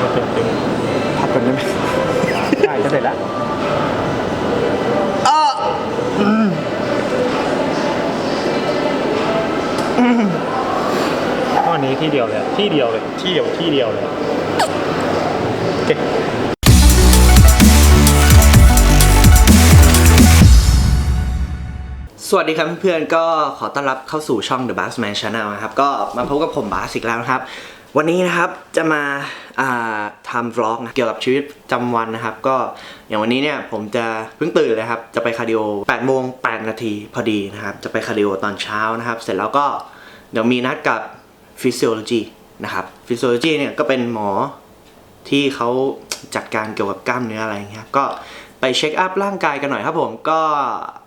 โอเคโอเคพักก่อนได้ไหมได้จะเสร็จแล้วข้อนี้ที่เดียวเลยที่เดียวเลยที่เดียวที่เดียวเลยโอเคสวัสดีครับเพื่อนๆก็ขอต้อนรับเข้าสู่ช่อง The Bassman Channel นะครับ ก็มาพบกับผมบาสอีกแล้วนะครับ วันนี้นะครับจะมาาทำ vlog นะเกี่ยวกับชีวิตประจำวันนะครับ ก็อย่างวันนี้เนี่ยผมจะเพิ่งตื่นเลยครับจะไปคาร์ดิโอ8โมง8นาทีพอดีนะครับ จะไปคาร์ดิโอตอนเช้านะครับ เสร็จแล้วก็เดี๋ยวมีนัดกับ Physiology นะครับ Physiology เนี่ยก็เป็นหมอที่เขาจัดการเกี่ยวกับกล้ามเนื้ออะไรเงี้ยครับก็ ไปเช็คอัพร่างกายกันหน่อยครับผมก็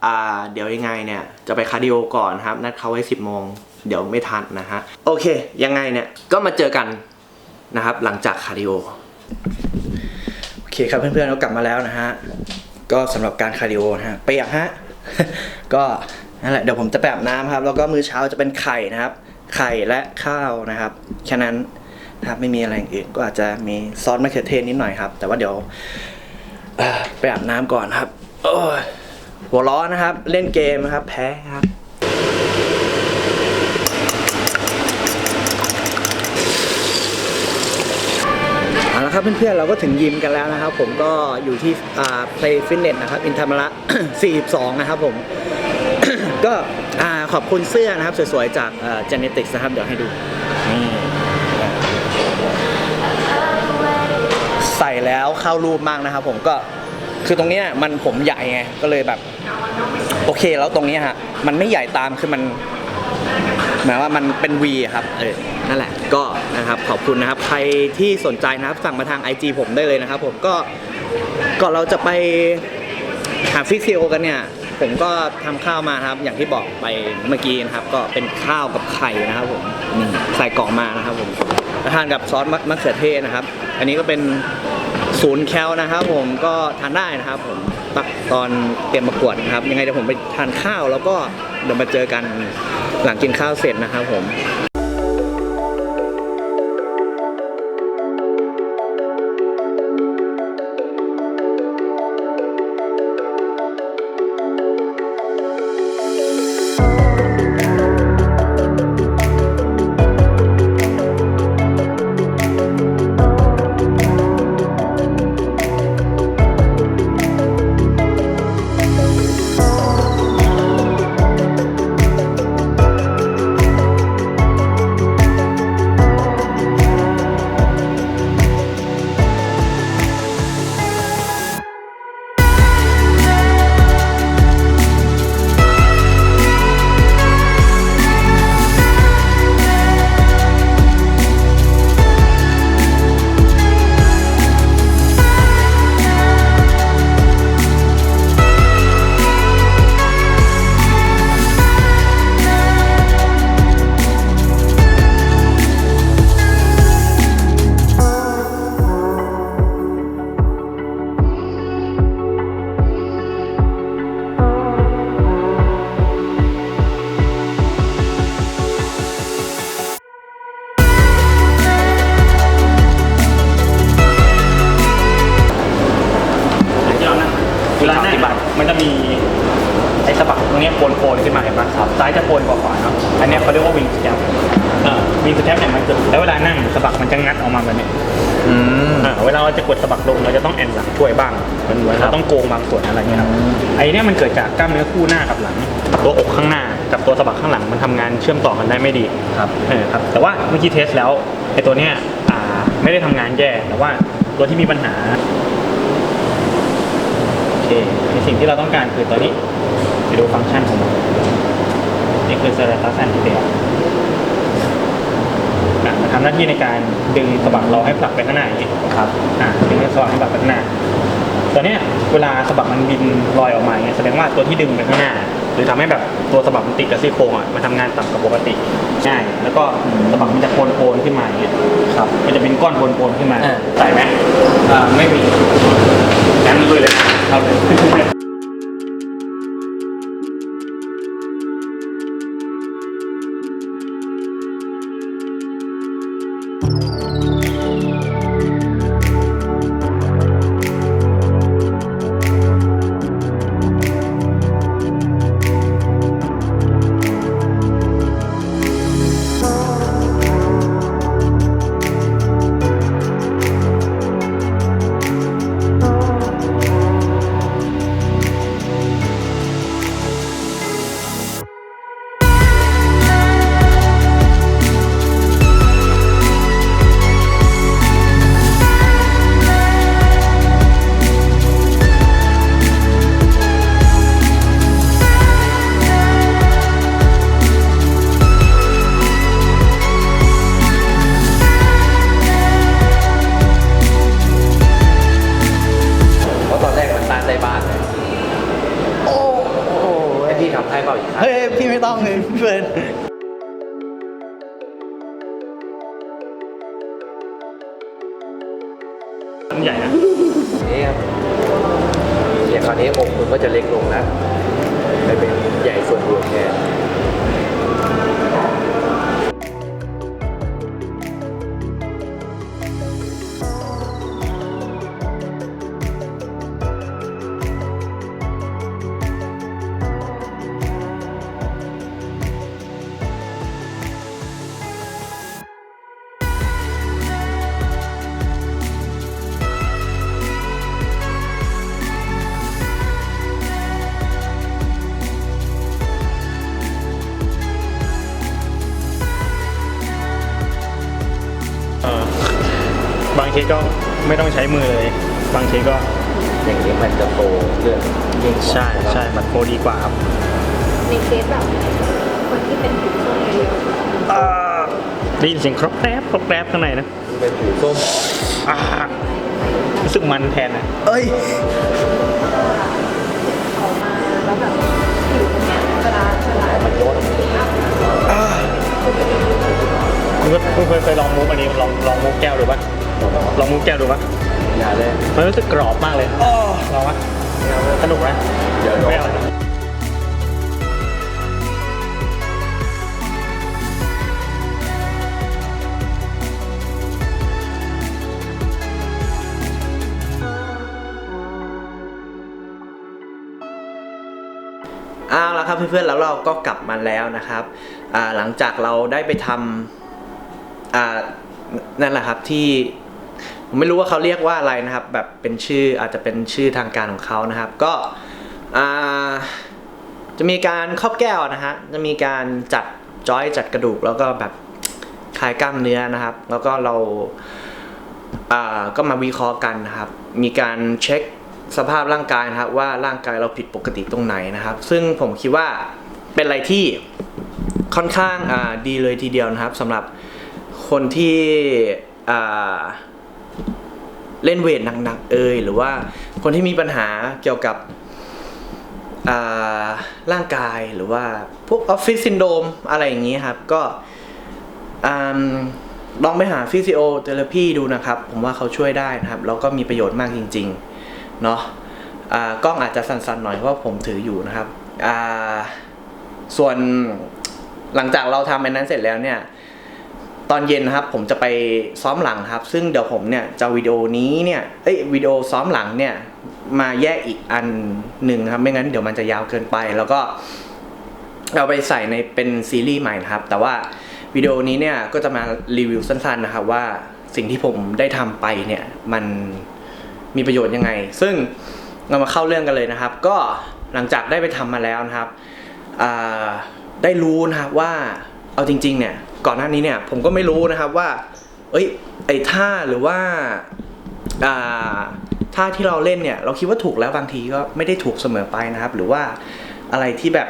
อ่าเดี๋ยวยังไงเนี่ยจะไปคาร์ดิโอก่อนครับ นัดเขาไว้ 10 โมง เดี๋ยวไม่ทันนะฮะ โอเค ยังไงเนี่ย ก็มาเจอกันนะครับ หลังจากคาร์ดิโอ โอเคครับเพื่อนๆเรากลับมาแล้วนะฮะ ก็สำหรับการคาร์ดิโอนะฮะเปียกฮะ ก็นั่นแหละเดี๋ยวผมจะไปอาบน้ำครับ แล้วก็มื้อเช้าจะเป็นไข่นะครับ ไข่และข้าวนะครับแค่นั้นนะครับไม่มีอะไรอื่นก็อาจจะมีซอสมะเขือเทศนิดหน่อยครับ แต่ว่าเดี๋ยว ไปอาบน้ำก่อนครับโอ้ยหัวร้อนนะครับ เล่นเกมนะครับ แพ้ครับเอาละครับเพื่อนๆเราก็ถึงยิมกันแล้วนะครับ ผมก็อยู่ที่อ่า Play Fitness นะครับ อินทรมระ42 นะครับผม ก็อ่าขอบคุณเสื้อนะครับ สวยๆ จากเอ่อ Genetics นะครับ เดี๋ยวให้ดูนี่ ส่แล้วเข้ารูปมากนะครับผมก็คือตรงเนี้ยมันผมใหญ่ไงก็เลยแบบ โอเคแล้วตรงเนี้ยฮะมันไม่ใหญ่ตามคือมันหมายว่ามันเป็น V อะครับเออนั่นแหละก็นะครับขอบคุณนะครับ ใครที่สนใจนะครับสั่งมาทาง IG ผมได้เลยนะครับ ผมก็ก่อนเราจะไปหาฟิกซิโอกันเนี่ยผมก็ทำข้าวมาครับ อย่างที่บอกไปเมื่อกี้นะครับ ก็เป็นข้าวกับไข่นะครับผมนี่ใส่กล่องมานะครับผมทานกับซอสมะเขือเทศนะครับ อันนี้ก็เป็น ศูนย์แคลนะครับผมก็ทานได้นะครับผมตอนเตรียมประกวดนะครับ ยังไงเดี๋ยวผมไปทานข้าวแล้วก็เดี๋ยวมาเจอกันหลังกินข้าวเสร็จนะครับผม ซ้ายจะโปนกว่าขวาเนาะอันเนี้ยเขาเรียกว่าวิงสแตปเออวิงสแตปเนี่ยมันจะแล้วเวลานั่งสะบักมันจะงัดออกมาแบบเนี้ยอืม อ่าเวลาเราจะกดสะบักลงเราจะต้องแอนหลังช่วยบ้างมันเหมือนเราต้องโกงบางส่วนอะไรเงี้ยครับไอ้เนี่ยมันเกิดจากกล้ามเนื้อคู่หน้ากับหลัง ตัวอกข้างหน้ากับตัวสะบักข้างหลังมันทำงานเชื่อมต่อกันได้ไม่ดีครับ เออครับแต่ว่าเมื่อกี้เทสแล้วไอ้ตัวเนี้ยอ่าไม่ได้ทำงานแย่แต่ว่าตัวที่มีปัญหาโอเคในสิ่งที่เราต้องการคือตัวนี้ไปดูฟังก์ชันของมัน นี่คือเซอร์ตัสแอนติเดียมันทำหน้าที่ในการดึงสะบักเราให้ผลักไปข้างหน้าอย่างนี้ครับอ่าดึงให้สะบักให้ผลักไปข้างหน้าตัวเนี้ยเวลาสะบักมันบินลอยออกมาอย่างเงี้ยแสดงว่าตัวที่ดึงไปข้างหน้า หรือทำให้แบบตัวสะบักมันติดกับซี่โครงอะมันทำงานต่ำกว่าปกติง่าย แล้วก็สะบักมันจะโพนๆขึ้นมาอย่างเงี้ยครับ มันจะเป็นก้อนโพนๆขึ้นมาอ่าใส่ไหมอ่าไม่มีงั้นลุยเลยนะเอนนี้อกคุณก็จะเล็กลงนะไปเป็นใหญ่ส่วนรวมแทน อบางเคสก็ไม่ต้องใช้มือเลย บางเคสก็อย่างนี้มันจะโตเรื่องยิ่งกว่าใช่ใช่มันโฟดีกว่าครับในเคสแบบคนที่เป็นผิวส้มเยอะได้ยินเสียงครบแกรบครบแกรบข้างในนะเป็นผิวส้มอ่ารู้สึกมันแทนนะเอ้ยๆออกมาแล้วแบบผิวตรงเนี้ยเวลาเวลามันย้อนคุณก็คุณเคยเคยลองมูฟอันนี้ลองลองมูฟแก้วดูป่ะ ลองมูฟแก้วดูป่ะอย่าเลยมันรู้สึกกรอบมากเลยลองป่ะสนุกไหมเดี๋ยวไม่เอาเอาละครับเพื่อนๆแล้วเราก็กลับมาแล้วนะครับอ่าหลังจากเราได้ไปทำอ่านั่นแหละครับที่ ผมไม่รู้ว่าเขาเรียกว่าอะไรนะครับ แบบเป็นชื่ออาจจะเป็นชื่อทางการของเขานะครับ ก็จะมีการครอบแก้วนะฮะจะมีการจัดจอยจัดกระดูกแล้วก็แบบคลายกล้ามเนื้อนะครับ แล้วก็เราก็มาวิเคราะห์กันนะครับ มีการเช็คสภาพร่างกายนะครับ ว่าร่างกายเราผิดปกติตรงไหนนะครับ ซึ่งผมคิดว่าเป็นอะไรที่ค่อนข้างดีเลยทีเดียวนะครับสำหรับคนที่ เล่นเวทหนักๆเอยหรือว่าคนที่มีปัญหาเกี่ยวกับร่างกายหรือว่าพวกออฟฟิศซินโดมอะไรอย่างนี้ครับ ก็ลองไปหาฟิสิโอเทอราพีดูนะครับ ผมว่าเขาช่วยได้นะครับ แล้วก็มีประโยชน์มากจริงๆเนาะกล้องอาจจะสั่นๆหน่อยเพราะผมถืออยู่นะครับ ส่วนหลังจากเราทำอันนั้นเสร็จแล้วเนี่ย ตอนเย็นนะครับผมจะไปซ้อมหลังครับ ซึ่งเดี๋ยวผมเนี่ยจะวิดีโอนี้เนี่ยเอ้ยวิดีโอซ้อมหลังเนี่ยมาแยกอีกอันหนึ่งครับ ไม่งั้นเดี๋ยวมันจะยาวเกินไป แล้วก็เอาไปใส่ในเป็นซีรีส์ใหม่นะครับ แต่ว่าวิดีโอนี้เนี่ยก็จะมารีวิวสั้นๆนะครับว่าสิ่งที่ผมได้ทำไปเนี่ยมันมีประโยชน์ยังไง ซึ่งเรามาเข้าเรื่องกันเลยนะครับ ก็หลังจากได้ไปทำมาแล้วนะครับได้รู้นะครับว่าเอาจริง ๆ เนี่ย ก่อนหน้านี้เนี่ยผมก็ไม่รู้นะครับว่า เอ้ยไอ้ท่าหรือว่าอ่าท่าที่เราเล่นเนี่ย เราคิดว่าถูกแล้วบางทีก็ไม่ได้ถูกเสมอไปนะครับ หรือว่าอะไรที่แบบ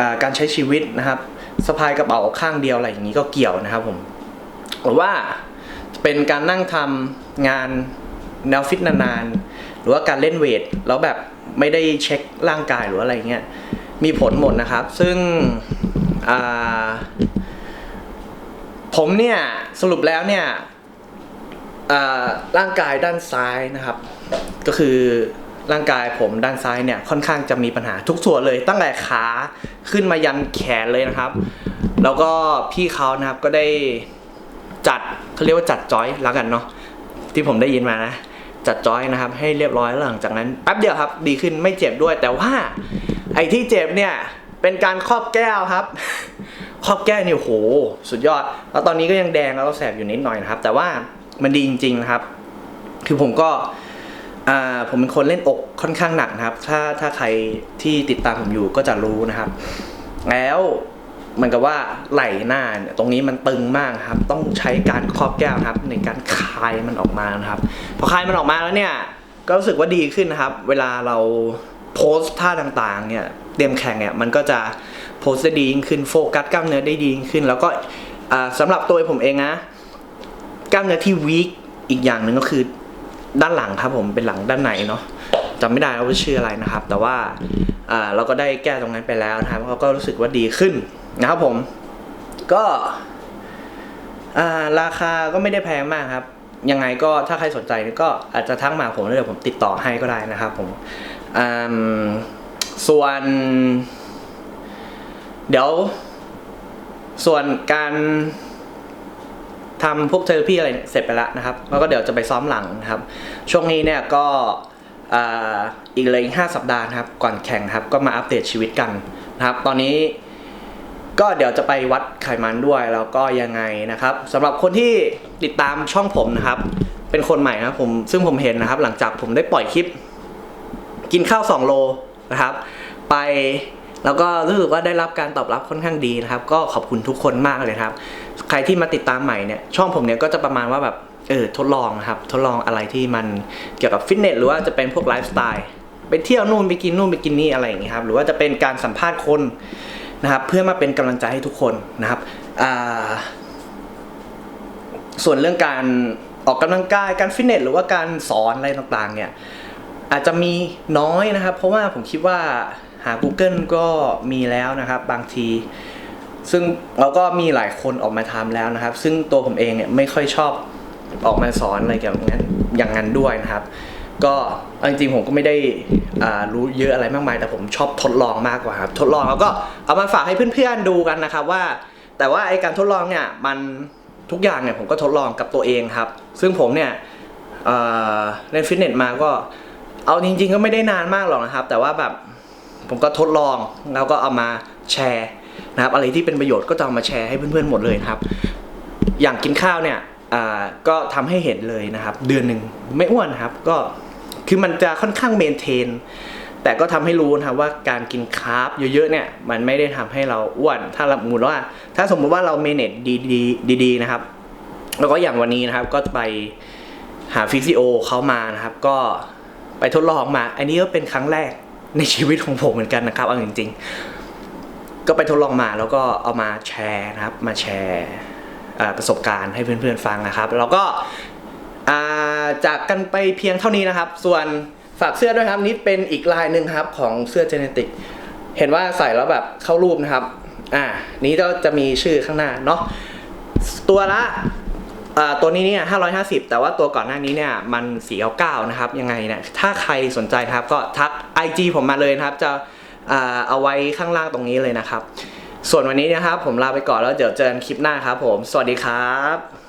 อ่าการใช้ชีวิตนะครับสะพายกระเป๋าข้างเดียวอะไรอย่างนี้ก็เกี่ยวนะครับผมหรือว่าเป็นการนั่งทำงานแนวฟิตนานๆหรือว่าการเล่นเวทแล้วแบบไม่ได้เช็คร่างกายหรืออะไรเงี้ยมีผลหมดนะครับ ซึ่งอ่า ผมเนี่ยสรุปแล้วเนี่ยร่างกายด้านซ้ายนะครับ ก็คือร่างกายผมด้านซ้ายเนี่ยค่อนข้างจะมีปัญหาทุกส่วนเลย ตั้งแต่ขาขึ้นมายันแขนเลยนะครับ แล้วก็พี่เขานะครับก็ได้จัดเขาเรียกว่าจัดจอยแล้วกันเนาะที่ผมได้ยินมานะจัดจอยนะครับ ให้เรียบร้อยแล้วหลังจากนั้นแป๊บเดียวครับ ดีขึ้นไม่เจ็บด้วย แต่ว่าไอ้ที่เจ็บเนี่ยเป็นการครอบแก้วครับ ครอบแก้วเนี่ยโหสุดยอด แล้วตอนนี้ก็ยังแดงแล้วก็แสบอยู่นิดหน่อยนะครับ แต่ว่ามันดีจริง ๆนะครับ คือผมก็ผมเป็นคนเล่นอกค่อนข้างหนักนะครับ ถ้าถ้าใครที่ติดตามผมอยู่ก็จะรู้นะครับ แล้วเหมือนกับว่าไหล่หน้าเนี่ยตรงนี้มันตึงมากครับ ต้องใช้การครอบแก้วครับ ในการคลายมันออกมานะครับ พอคลายมันออกมาแล้วเนี่ย ก็รู้สึกว่าดีขึ้นนะครับ เวลาเราโพสท่าต่างๆ เนี่ยเตรียมแข่งเนี่ยมันก็จะ โพสได้ดียิ่งขึ้นโฟกัสกล้ามเนื้อได้ดียิ่งขึ้น แล้วก็อ่าสำหรับตัวผมเองนะกล้ามเนื้อที่วีคอีกอย่างหนึ่งก็คือด้านหลังครับผมเป็นหลังด้านไหนเนาะจำไม่ได้ว่าชื่ออะไรนะครับ แต่ว่าเราก็ได้แก้ตรงนั้นไปแล้วนะครับเขาก็รู้สึกว่าดีขึ้นนะครับผม ก็ราคาก็ไม่ได้แพงมากครับ ยังไงก็ถ้าใครสนใจก็อาจจะทักมาผมแล้วเดี๋ยวผมติดต่อให้ก็ได้นะครับผมส่วน เดี๋ยว ส่วนการทำพวกเทอราพีอะไรเสร็จไปแล้วนะครับ แล้วก็เดี๋ยวจะไปซ้อมหลังนะครับ ช่วงนี้เนี่ยก็ออีกเลยห้าสัปดาห์นะครับ ก่อนแข่งครับ ก็มาอัปเดตชีวิตกันนะครับ ตอนนี้ก็เดี๋ยวจะไปวัดไขมันด้วยแล้วก็ยังไงนะครับสำหรับคนที่ติดตามช่องผมนะครับ เป็นคนใหม่นะผมซึ่งผมเห็นนะครับ หลังจากผมได้ปล่อยคลิป กินข้าว 2 โลนะครับ ไป แล้วก็รู้สึกว่าได้รับการตอบรับค่อนข้างดีนะครับ ก็ขอบคุณทุกคนมากเลยครับ ใครที่มาติดตามใหม่เนี่ยช่องผมเนี่ยก็จะประมาณว่าแบบเออทดลองครับทดลองอะไรที่มันเกี่ยวกับฟิตเนสหรือว่าจะเป็นพวกไลฟ์สไตล์ไปเที่ยวนู่นไปกินนู่นไปกินนี่อะไรอย่างเงี้ยครับหรือว่าจะเป็นการสัมภาษณ์คนนะครับเพื่อมาเป็นกำลังใจให้ทุกคนนะครับอ่าส่วนเรื่องการออกกำลังกายการฟิตเนสหรือว่าการสอนอะไรต่างๆเนี่ยอาจจะมีน้อยนะครับ เพราะว่าผมคิดว่า หา Google ก็มีแล้วนะครับบางที ซึ่งเราก็มีหลายคนออกมาทำแล้วนะครับ ซึ่งตัวผมเองเนี่ยไม่ค่อยชอบออกมาสอนอะไรเกี่ยวกับนั้นอย่างนั้นด้วยนะครับ ก็จริงๆผมก็ไม่ได้อ่ารู้เยอะอะไรมากมาย แต่ผมชอบทดลองมากกว่าครับทดลองแล้วก็เอามาฝากให้เพื่อนๆดูกันนะครับว่า แต่ว่าไอการทดลองเนี่ยมันทุกอย่างเนี่ยผมก็ทดลองกับตัวเองครับ ซึ่งผมเนี่ยเอ่อเล่นฟิตเนสมาก็เอาจริง ๆ ก็ไม่ได้นานมากหรอกนะครับ แต่ว่าแบบ ผมก็ทดลองแล้วก็เอามาแชร์นะครับอะไรที่เป็นประโยชน์ก็จะเอามาแชร์ให้เพื่อนๆหมดเลยครับ อย่างกินข้าวเนี่ยก็ทำให้เห็นเลยนะครับ เดือนหนึ่งไม่อ้วนครับก็คือมันจะค่อนข้างเมนเทน แต่ก็ทำให้รู้นะครับว่าการกินคาร์บเยอะๆเนี่ยมันไม่ได้ทำให้เราอ้วน ถ้าสมมติว่า ถ้าสมมุติว่าเราเมเนจดีๆดีๆนะครับ แล้วก็อย่างวันนี้นะครับก็ไปหาฟิสิโอเขามานะครับ ก็ไปทดลองมา อันนี้ก็เป็นครั้งแรก ในชีวิตของผมเหมือนกันนะครับเอาจริง ๆ ก็ไปทดลองมาแล้วก็เอามาแชร์นะครับ มาแชร์ประสบการณ์ให้เพื่อนๆฟังนะครับ แล้วก็จากกันไปเพียงเท่านี้นะครับ ส่วนฝากเสื้อด้วยครับนี่เป็นอีกลายหนึ่งครับของเสื้อเจเนติกเห็นว่าใส่แล้วแบบเข้ารูปนะครับ อ่า นี้ก็จะมีชื่อข้างหน้าเนาะ ตัวละ ตัวนี้เนี่ย550 แต่ว่าตัวก่อนหน้านี้เนี่ยมัน 499 นะครับ ยังไงเนี่ยถ้าใครสนใจครับก็ทัก IG ผมมาเลยนะครับ จะอ่าเอาไว้ข้างล่างตรงนี้เลยนะครับ ส่วนวันนี้นะครับผมลาไปก่อนแล้วเดี๋ยวเจอกันคลิปหน้าครับผม สวัสดีครับ